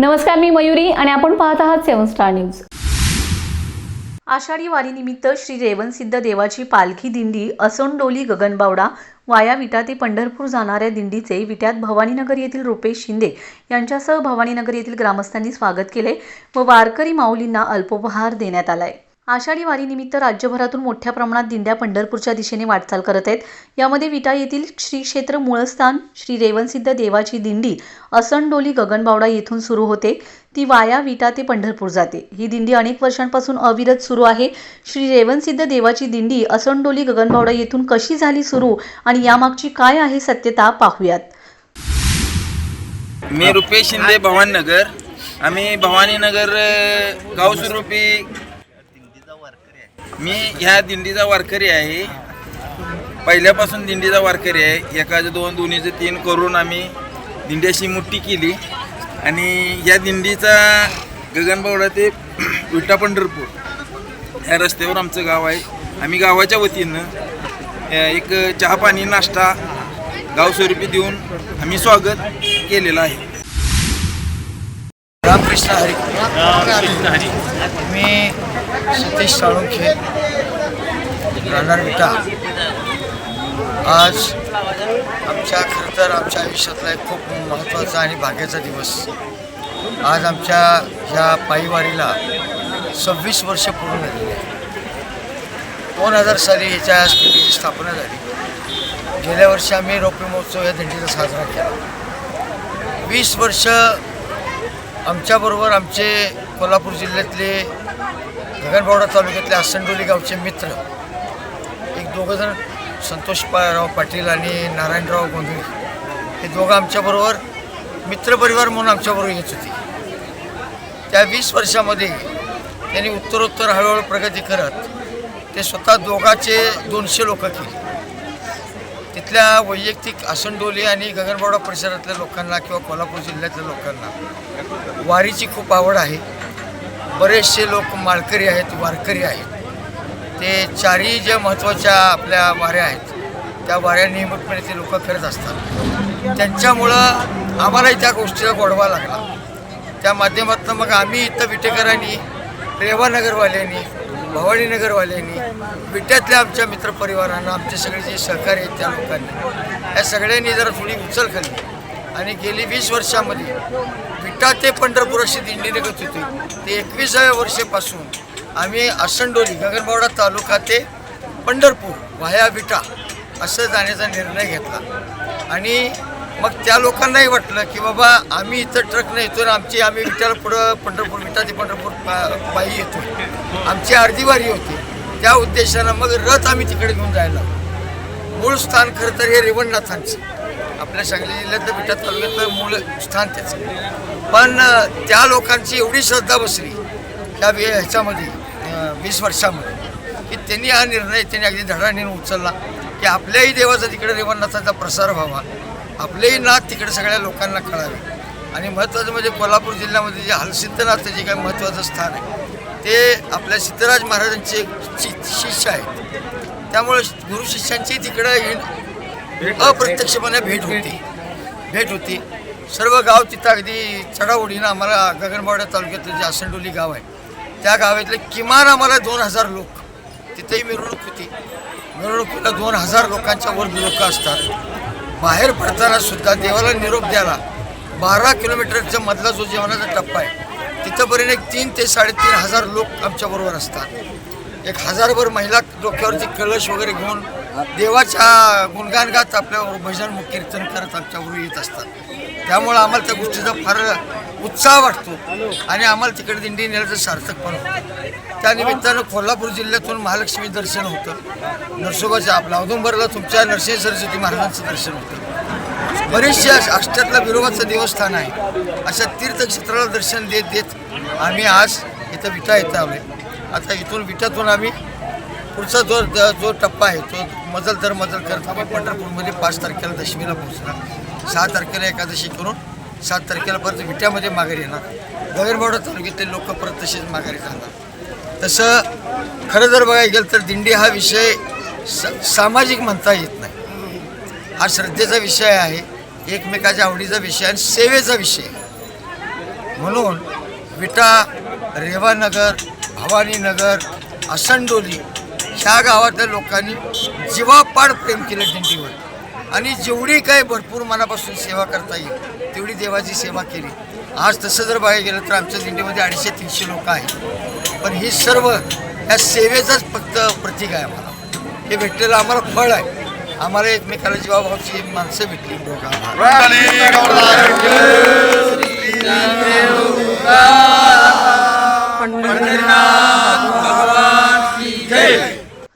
नमस्कार मी मयुरी आणि आपण पाहत आहात सेवन स्टार न्यूज. आषाढी वारीनिमित्त श्री रेवणसिद्ध देवाची पालखी दिंडी असोंडोली गगनबावडा वाया विटा ते पंढरपूर जाणाऱ्या दिंडीचे विट्यात भवानीनगर येथील रुपेश शिंदे यांच्यासह भवानीनगर येथील ग्रामस्थांनी स्वागत केले व वारकरी माऊलींना अल्पोपहार देण्यात आलाय. आषाढी वारीनिमित्त राज्यभरातून मोठ्या प्रमाणात दिंड्या पंढरपूरच्या दिशेने वाटचाल करत आहेत. यामध्ये विटा येथील श्री क्षेत्र मूळस्थान श्री रेवणसिद्ध देवाची दिंडी असणडोली गगनबावडा येथून सुरू होते. ती वाया विटा ते पंढरपूर जाते. ही दिंडी अनेक वर्षांपासून अविरत सुरू आहे. श्री रेवणसिद्ध देवाची दिंडी असणडोली गगनबावडा येथून कशी झाली सुरू आणि यामागची काय आहे सत्यता पाहूयात. मी रुपेश शिंदे भवाननगर. आम्ही भवानीनगर गावस्वरूपी मी ह्या दिंडीचा वारकरी आहे. पहिल्यापासून दिंडीचा वारकरी आहे. एकाचं दोन दोन्हीचं तीन करून आम्ही दिंड्याशी मुठ्ठी केली. आणि या दिंडीचा गगनबावडा ते विटा पंढरपूर ह्या रस्त्यावर आमचं गाव आहे. आम्ही गावाच्या वतीनं एक चहा पाणी नाश्ता गावस्वरूपी देऊन आम्ही स्वागत केलेलं आहे. रामकृष्ण हरी. मी सतीश साळुंखे राहणार विटा. आज आमच्या खरं तर आमच्या आयुष्यातला एक खूप महत्त्वाचा आणि भाग्याचा दिवस. आज आमच्या ह्या पायीवारीला सव्वीस वर्ष पूर्ण झालेली आहे दोन हजार साली ह्याच्या स्थितीची स्थापना झाली. गेल्या वर्षी आम्ही रौप्य महोत्सव या दिंडीचा साजरा केला. वीस वर्ष आमच्याबरोबर आमचे कोल्हापूर जिल्ह्यातले गगनबावडा तालुक्यातले आसंडोली गावचे मित्र. एक दोघंजण संतोष पाराव पाटील आणि नारायणराव गोंधळी. हे दोघं आमच्याबरोबर मित्रपरिवार म्हणून आमच्याबरोबर येत होते. त्या वीस वर्षामध्ये त्यांनी उत्तरोत्तर हळूहळू प्रगती करत ते स्वतः दोघाचे दोनशे लोक केले. तिथल्या वैयक्तिक आसनडोली आणि गगनबावडा परिसरातल्या लोकांना किंवा कोल्हापूर जिल्ह्यातल्या लोकांना वारीची खूप आवड आहे. बरेचसे लोक माळकरी आहेत वारकरी आहेत. ते चारही ज्या महत्त्वाच्या आपल्या वाऱ्या आहेत त्या वाऱ्या नियमितपणे ते लोक करत असतात. त्यांच्यामुळं आम्हालाही त्या गोष्टीला गोडवा लागला. त्या माध्यमातून मग आम्ही इथं विटेकरांनी रेवानगरवाल्यांनी भवानीनगरवाल्यांनी विट्यातल्या आमच्या मित्रपरिवारांना आमचे सगळे जे सहकारी आहेत त्या लोकांनी या सगळ्यांनी जरा थोडी उचल खाल्ली. आणि गेली वीस वर्षामध्ये विटा ते पंढरपूर अशी दिंडी निघत होती. ते एकविसाव्या वर्षापासून आम्ही आसंडोली गगनबावडा तालुका ते पंढरपूर वाया विटा असं जाण्याचा निर्णय घेतला. आणि मग त्या लोकांनाही वाटलं की बाबा आम्ही इथं ट्रक नाही येतो आमची आम्ही विट्याला पुढं पंढरपूर विटा ते पंढरपूर पा- पायी येतो आमची अर्धी वारी होती. त्या उद्देशानं मग रथ आम्ही तिकडे घेऊन जायला मूळ स्थान खरं तर हे रेवणनाथांचं. आपल्या सांगली जिल्ह्यातलं विटा तालुक्यातलं मूळ स्थान त्याचं पण त्या लोकांची एवढी श्रद्धा बसली त्या वे ह्याच्यामध्ये वीस वर्षामध्ये की त्यांनी हा निर्णय त्यांनी अगदी धडाणीनं उचलला की आपल्याही देवाचा तिकडे रेवणनाथाचा प्रसार व्हावा. आपलेही नाथ तिकडे सगळ्या लोकांना कळावे. आणि महत्त्वाचं म्हणजे कोल्हापूर जिल्ह्यामध्ये जे हलसिद्धनाथ जे काही महत्त्वाचं स्थान आहे ते आपल्या सिद्धराज महाराजांचे शिष्य आहेत. त्यामुळे गुरु शिष्यांची तिकडं अप्रत्यक्षपणे भेट होती. भेट होती. सर्व गाव तिथं अगदी चढाओढीनं आम्हाला गगनबावड्या तालुक्यातलं जे आसंडोली गाव आहे त्या गावातले किमान आम्हाला दोन हजार लोक तिथेही मिरवणूक होती. मिरवणुकीला दोन हजार लोकांच्या वर लोक असतात. बाहेर पडताना सुद्धा देवाला निरोप द्यायला बारा किलोमीटरच्या मधला जो जेवणाचा टप्पा आहे तिथंपर्यंत एक तीन ते साडेतीन हजार लोक आमच्याबरोबर असतात. एक हजारभर महिला डोक्यावरती कलश वगैरे घेऊन देवाच्या गुणगान गात आपल्यावर भजन कीर्तन करत आमच्यावर येत असतात. त्यामुळं आम्हाला त्या गोष्टीचा फार उत्साह वाटतो आणि आम्हाला तिकडे दिंडी नेण्याचं सार्थक पण होतं. त्या निमित्तानं कोल्हापूर जिल्ह्यातून महालक्ष्मी दर्शन होतं. नरसोबाच्या आपल्या औदुंबरला तुमच्या नरसिंह सरस्वती महाराजांचं दर्शन होतं. बरेचसे अष्टातला विरोबाचं देवस्थान आहे. अशा तीर्थक्षेत्राला दर्शन देत देत आम्ही आज इथं विटा येतं आलोय. आता इथून विटातून आम्ही पुढचा जो द- जो टप्पा आहे तो मजल दर मजल करत आपण पंढरपूरमध्ये पाच तारखेला दशमीला पोहोचणार. सहा तारखेला एकादशी करून सात तारखेला परत विट्यामध्ये माघारी येणार. गगनबावडा तालुक्यातले लोक परत तसेच माघारी जाणार. तसं खरं जर बघायला गेलं तर दिंडी हा विषय स सामाजिक म्हणता येत नाही. हा श्रद्धेचा विषय आहे एकमेकाच्या आवडीचा विषय आणि सेवेचा विषय. म्हणून विटा रेवानगर भवानीनगर असंडोली ह्या गावातल्या लोकांनी जीवापाड प्रेम केलं दिंडीवर. आणि जेवढी काही भरपूर मनापासून सेवा करता येईल तेवढी देवाची सेवा केली. आज तसं जर बघायला गेलं तर आमच्या दिंडीमध्ये अडीचशे तीनशे लोक आहेत. पण ही सर्व या सेवेचंच फक्त प्रतीक आहे आम्हाला. हे भेटलेलं आम्हाला फळ आहे. आम्हाला एकमेकाला जीवाभावाची माणसं भेटली